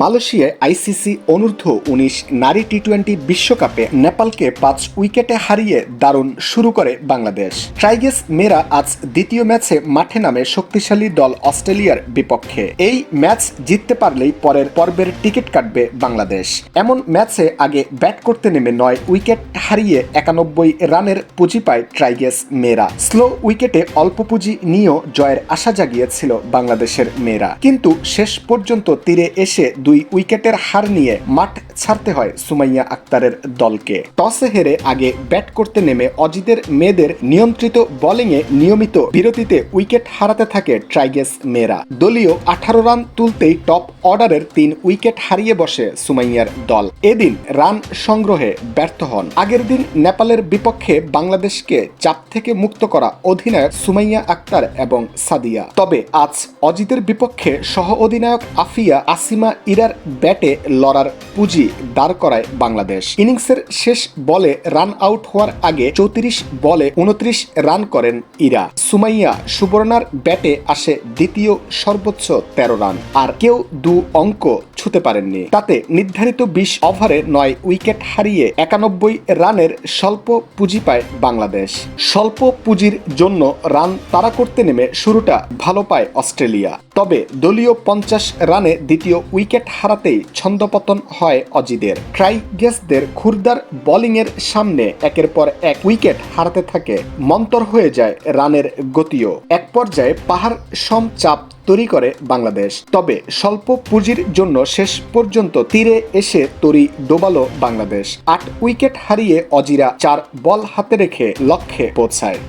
মালয়েশিয়ায় আইসিসি অনূর্ধ্ব উনিশ নারী টি টোয়েন্টি বিশ্বকাপে নেপালকে পাঁচ উইকেটে হারিয়ে দারুণ শুরু করে বাংলাদেশ। ট্রাইগেস মেরা আজ দ্বিতীয় ম্যাচে মাঠে নামে শক্তিশালী দল অস্ট্রেলিয়ার বিপক্ষে। এই ম্যাচ জিততে পারলেই পরের পর্বের টিকিট কাটবে বাংলাদেশ। এমন ম্যাচে আগে ব্যাট করতে নেমে নয় উইকেট হারিয়ে একানব্বই রানের পুঁজি পায় ট্রাইগেস মেয়েরা স্লো উইকেটে অল্প পুঁজি নিয়েও জয়ের আশা জাগিয়েছিল বাংলাদেশের মেয়েরা কিন্তু শেষ পর্যন্ত তীরে এসে দুই উইকেটের হার নিয়ে মাঠ ছাড়তে হয় সুমাইয়া আক্তারের দলকে। টসে হেরে আগে ব্যাট করতে নেমে অজিদের মেয়েদের নিয়ন্ত্রিত বোলিংয়ে নিয়মিত বিরতিতে উইকেট হারাতে থাকে ট্রাইগেস মেয়েরা। দলীয় আঠারো রান তুলতেই টপ অর্ডারের তিন উইকেট হারিয়ে বসে সুমাইয়ার দল। এদিন রান সংগ্রহে ব্যর্থ হন। আগের দিন নেপালের বিপক্ষে বাংলাদেশকে চাপ থেকে মুক্ত করা অধিনায়ক সুমাইয়া আক্তার এবং সাদিয়া। তবে আজ অজিতের বিপক্ষে সহ অধিনায়ক আফিয়া আসিমা ইরার ব্যাটে লড়ার পুঁজি দাঁড় করায় বাংলাদেশ। ইনিংসের শেষ বলে রান আউট হওয়ার আগে চৌত্রিশ বলে উনত্রিশ রান করেন ইরা। সুমাইয়া সুবর্ণার ব্যাটে আসে দ্বিতীয় সর্বোচ্চ তেরো রান। আর কেউ দু অঙ্ক ছুতে পারেননি। তাতে নির্ধারিত বিশ ওভারে নয় উইকেট হারিয়ে একানব্বই রানের স্বল্প পুঁজি পায় বাংলাদেশ। স্বল্প পুঁজির জন্য রান তাড়া করতে নেমে শুরুটা ভালো পায় অস্ট্রেলিয়া। তবে দলীয় পঞ্চাশ রানে দ্বিতীয় উইকেট হারাতেই ছন্দপতন হয় অজিদের। ট্রাইগেসদের খুরদার বোলিংয়ের সামনে একের পর এক উইকেট হারাতে থাকে, মন্তর হয়ে যায় রানের গতিও। এক পর্যায়ে পাহাড় সম চাপ তৈরি করে বাংলাদেশ। তবে স্বল্প পুঁজির জন্য শেষ পর্যন্ত তীরে এসে তরি ডোবালো বাংলাদেশ। আট উইকেট হারিয়ে অজিরা চার বল হাতে রেখে লক্ষ্যে পৌঁছায়।